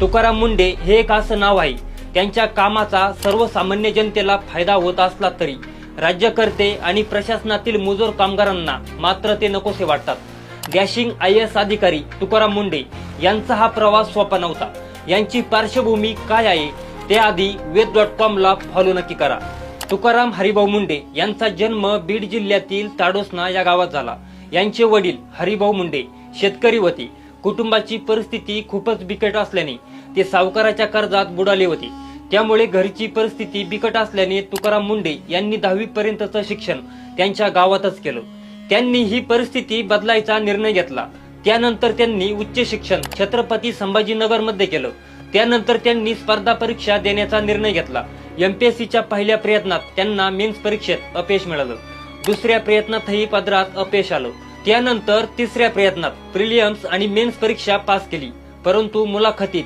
तुकाराम मुंडे हे एक असं नाव आहे. त्यांच्या कामाचा सर्वसामान्य जनतेला फायदा होत असला तरी राज्यकर्ते आणि प्रशासनातील मुजोर कामगारांना मात्र ते नकोसे वाटतात. डॅशिंग आय एस अधिकारी तुकाराम मुंडे यांचा हा प्रवास सोपा नव्हता. यांची पार्श्वभूमी काय आहे ते आधी वेद डॉट कॉमला फॉलो नक्की करा. तुकाराम हरिभाऊ मुंडे यांचा जन्म बीड जिल्ह्यातील ताडोसना या गावात झाला. यांचे वडील हरिभाऊ मुंडे शेतकरी होते. कुटुंबाची परिस्थिती खूपच बिकट असल्याने ते सावकाराच्या कर्जात बुडाले होते. त्यामुळे घरची परिस्थिती बिकट असल्याने तुकाराम मुंडे यांनी दहावी पर्यंतचं शिक्षण त्यांच्या गावातच केलं. त्यांनी ही परिस्थिती बदलायचा निर्णय घेतला. त्यानंतर त्यांनी उच्च शिक्षण छत्रपती संभाजीनगरमध्ये केलं. त्यानंतर त्यांनी स्पर्धा परीक्षा देण्याचा निर्णय घेतला. एमपीएससीच्या पहिल्या प्रयत्नात त्यांना मेन्स परीक्षेत अपयश मिळालं. दुसऱ्या प्रयत्नातही पदरात अपयश आलं. त्यानंतर तिसऱ्या प्रयत्नात प्रिलियम्स आणि मेन्स परीक्षा पास केली परंतु मुलाखतीत